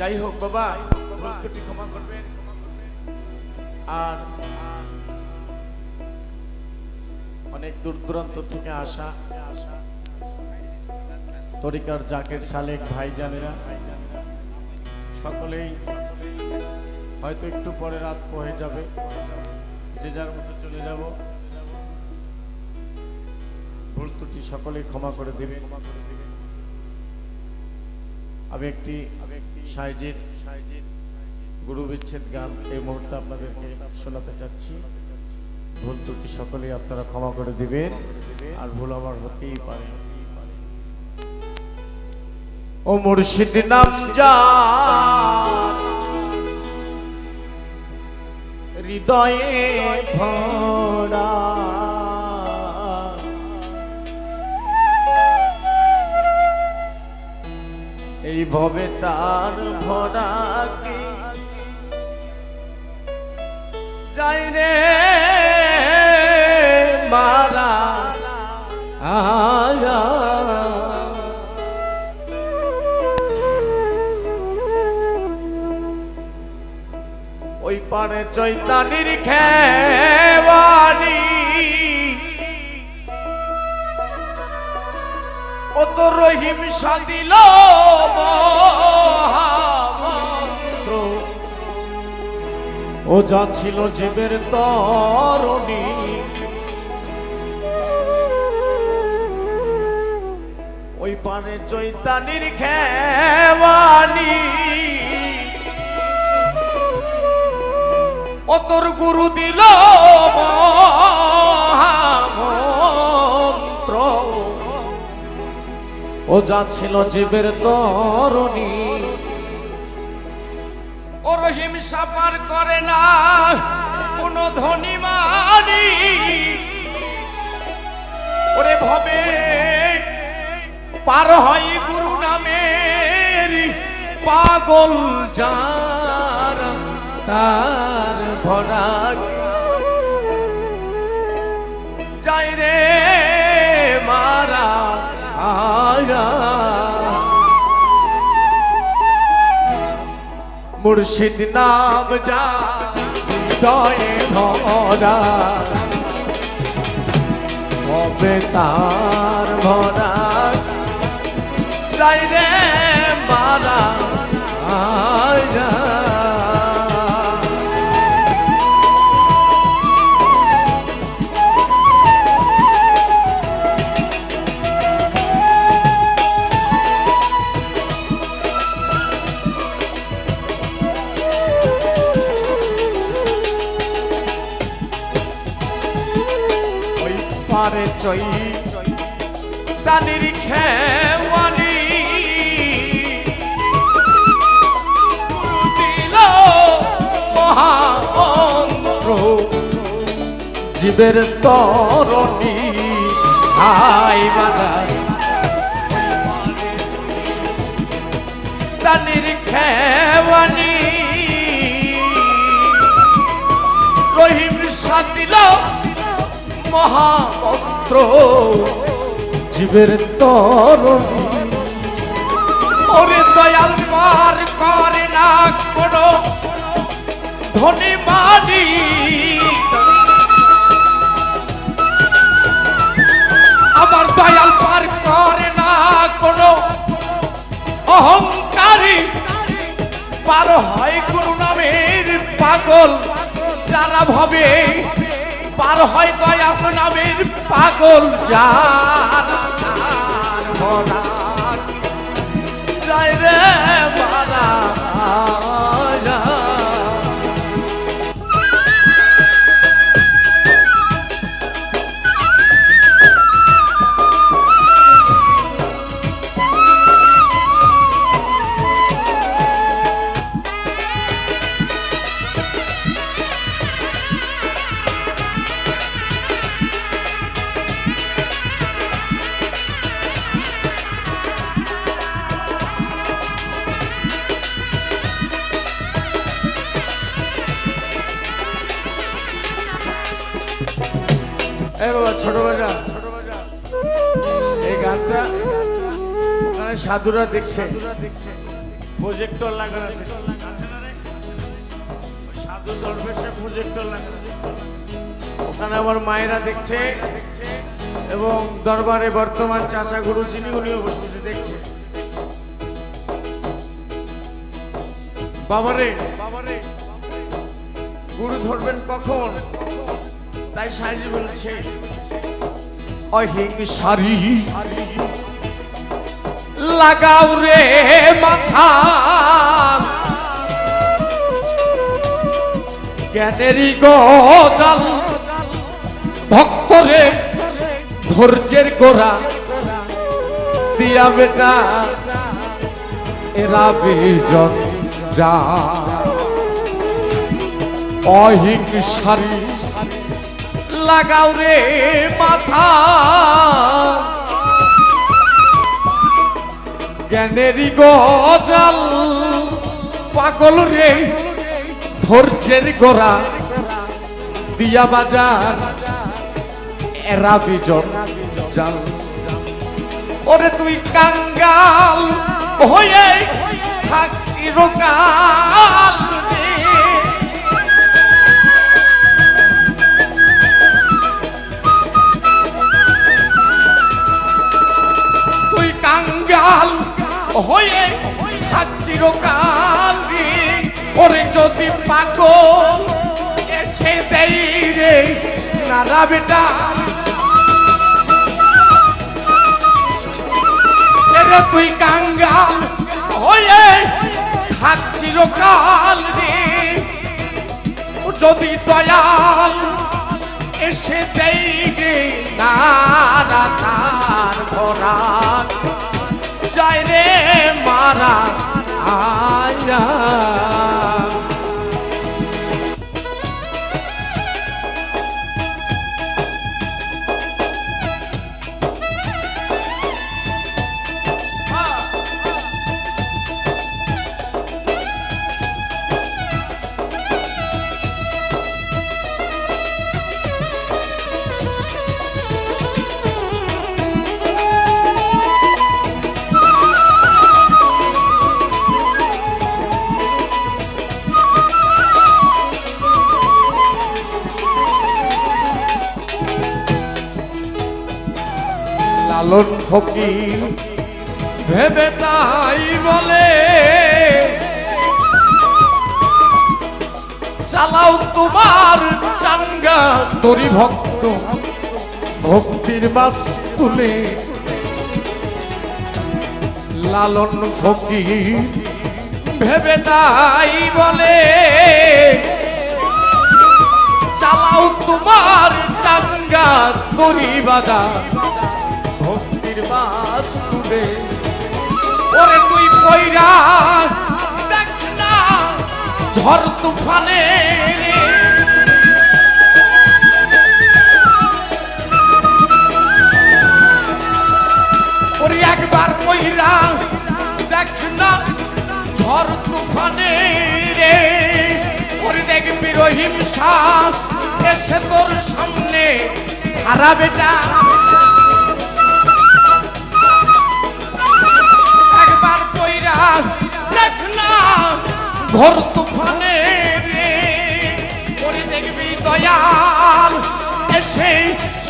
যাই হোক বাবা ক্ষমা করবেন। আর অনেক দূর দূরান্ত থেকে আসা তরিকার জাকের সালেক ভাইজানেরা। সকলেই হয়তো একটু পরে রাত হয়ে যাবে, যে যার মতো চলে যাব। ভুল ত্রুটি সকলেই ক্ষমা করে দেবে আমি একটি সাইজের গুরু বিচ্ছেদ গান এই মুহূর্তে আপনাদেরকে শোনাতে চাচ্ছি। ভুল ত্রুটি সকলেই আপনারা ক্ষমা করে দিবেন, আর ভুল আমার হতেই পারে। ও মুর্শিদ নাম যা হৃদয়ে ভরা ভবে তার ভরা কি? যাই রে, মারা আয়া। ওই পারে চৈতানির খেওয়ানি ও তো রহিম সাদিল। ও যা ছিল জীবের তরণী। ওই পানে চৈতানির খেওয়ানি। ও তোর গুরু দিল মহামন্ত্র। ও যা ছিল জীবের তরণী। ও রহিম সাপার করে না, কোন ধনী মানি। ওরে ভবে, পার হয় গুরু নামের পাগল যার তার ভরা। যাই রে মুর্শিদ নাম যা দয়ে হবে তার ভরা? পারে চই তানির খেওয়ানি। দিল মহামন্ত্র। জীবের তরণী হাই বাজার। তানির খেওয়ানি। রহিম সাদিল মহামন্ত্র জীবের তরণী। ওরে দয়াল, পার করে না কোন ধনী মানি আমার দয়াল, পার করে না কোন অহংকারী। পার হয় গুরু নামের পাগল, যারা ভাবে পার হয় দয়া নামের পাগল যারা। এই বাবা ছোট বাজা এই গানটা ওখানে সাধুরা দেখছে প্রজেক্টর লাগানো আছে? সাধু দরবেশে প্রজেক্টর লাগানো। ওখানে আমার মায়েরা দেখছে এবং দরবারে বর্তমান চাষা গুরু যিনি উনিও বসে বসে দেখছে বাবারে বাবারে গুরু ধরবেন কখন তাই সাইজি বলছে অহিংসারি। লাগাও রে মাথা। জ্ঞানেরই গজাল ভক্তরে ধৈর্যের গোড়া। দিয়া বেটা এরা বেজন যা। অহিংসারি। লাগাও রে মাথা। জ্ঞানেরই গজাল পাগল রে, ধৈর্যের গোড়া দিয়া বাজার, এরা বিজন জাল। ওরে তুই কাঙ্গাল হয়ে থাক চিরকাল। হয়ে থাক চিরকাল। ওরে যদি পাগল এসে দেই রে নারা বেটা এরে তুই কাঙ্গাল হয়ে থাক চিরকাল রে যদি দয়াল এসে দেই রে নারা তার ভরা যায় রে মারা আয়া ফকির, ভেবে তাই বলে, চালাও তোমার চাঙ্গা তরি ভক্ত, ভক্তির বাস তুলে। লালন ফকির, ভেবে তাই বলে, চালাও তোমার চাঙ্গা তরি বাজার। বাস তুলে। ওরে তুই কইরা দেখ না ঝড় তুফানে। ওরে একবার কইরা দেখ না ঝড় তুফানে রে। ওরে দেখবি রহিম শাহ এসে তোর সামনে হারা বেটা। ঘর তুফানে করে দেখবি দয়াল, এসে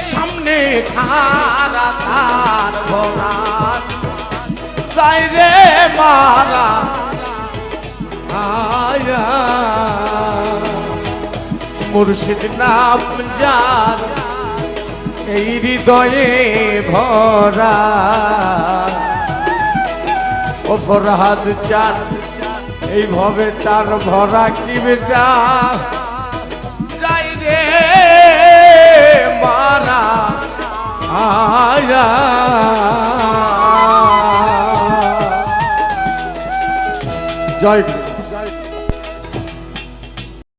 সামনে খারা তার ভরা যাই রে মারা, আয়া মুর্শিদ নাম যার, এই হৃদয়ে ভরা। ও ফরহাদ চান এইভাবে তার ভরা কি বেটা যাই রে মারা আয়া। জয়